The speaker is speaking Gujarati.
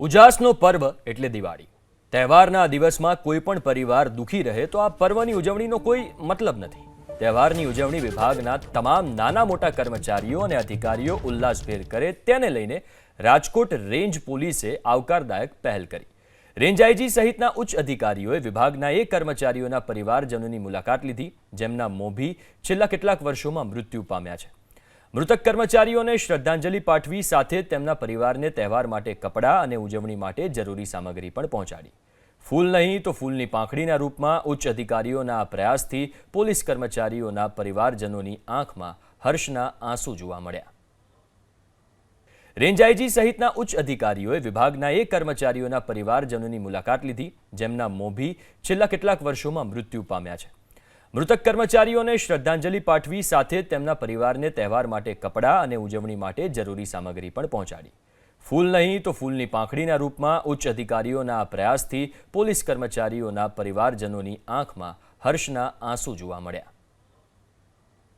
ઉજાસનો પર્વ એટલે દિવાળી. તહેવારના દિવસમાં કોઈ પણ પરિવાર દુઃખી રહે તો આ પર્વની ઉજવણીનો કોઈ મતલબ નથી. તહેવારની ઉજવણી વિભાગના તમામ નાના મોટા કર્મચારીઓ અને અધિકારીઓ ઉલ્લાસભેર કરે તેને લઈને રાજકોટ રેન્જ પોલીસે આવકારદાયક પહેલ કરી. રેન્જ આઈજી સહિતના ઉચ્ચ અધિકારીઓએ વિભાગના એ કર્મચારીઓના પરિવારજનોની મુલાકાત લીધી, જેમના મોભી છેલ્લા કેટલાક વર્ષોમાં મૃત્યુ પામ્યા છે. મૃતક કર્મચારીઓને શ્રદ્ધાંજલિ પાઠવી સાથે તેમના પરિવારને તહેવાર માટે કપડાં અને ઉજવણી માટે જરૂરી સામગ્રી પણ પહોંચાડી. ફૂલ નહીં તો ફૂલની પાંખડીના રૂપમાં ઉચ્ચ અધિકારીઓના પ્રયાસથી પોલીસ કર્મચારીઓના પરિવારજનોની આંખમાં હર્ષના આંસુ જોવા મળ્યા. રેન્જ આઈજી સહિતના ઉચ્ચ અધિકારીઓએ વિભાગના એ કર્મચારીઓના પરિવારજનોની મુલાકાત લીધી, જેમના મોભી છેલ્લા કેટલાક વર્ષોમાં મૃત્યુ પામ્યા છે. મૃતક કર્મચારીઓને શ્રદ્ધાંજલિ પાઠવી સાથે તેમના પરિવારને તહેવાર માટે કપડાં અને ઉજવણી માટે જરૂરી સામગ્રી પણ પહોંચાડી. ફૂલ નહીં તો ફૂલની પાંખડીના રૂપમાં ઉચ્ચ અધિકારીઓના પ્રયાસથી પોલીસ કર્મચારીઓના પરિવારજનોની આંખમાં હર્ષના આંસુ જોવા મળ્યા.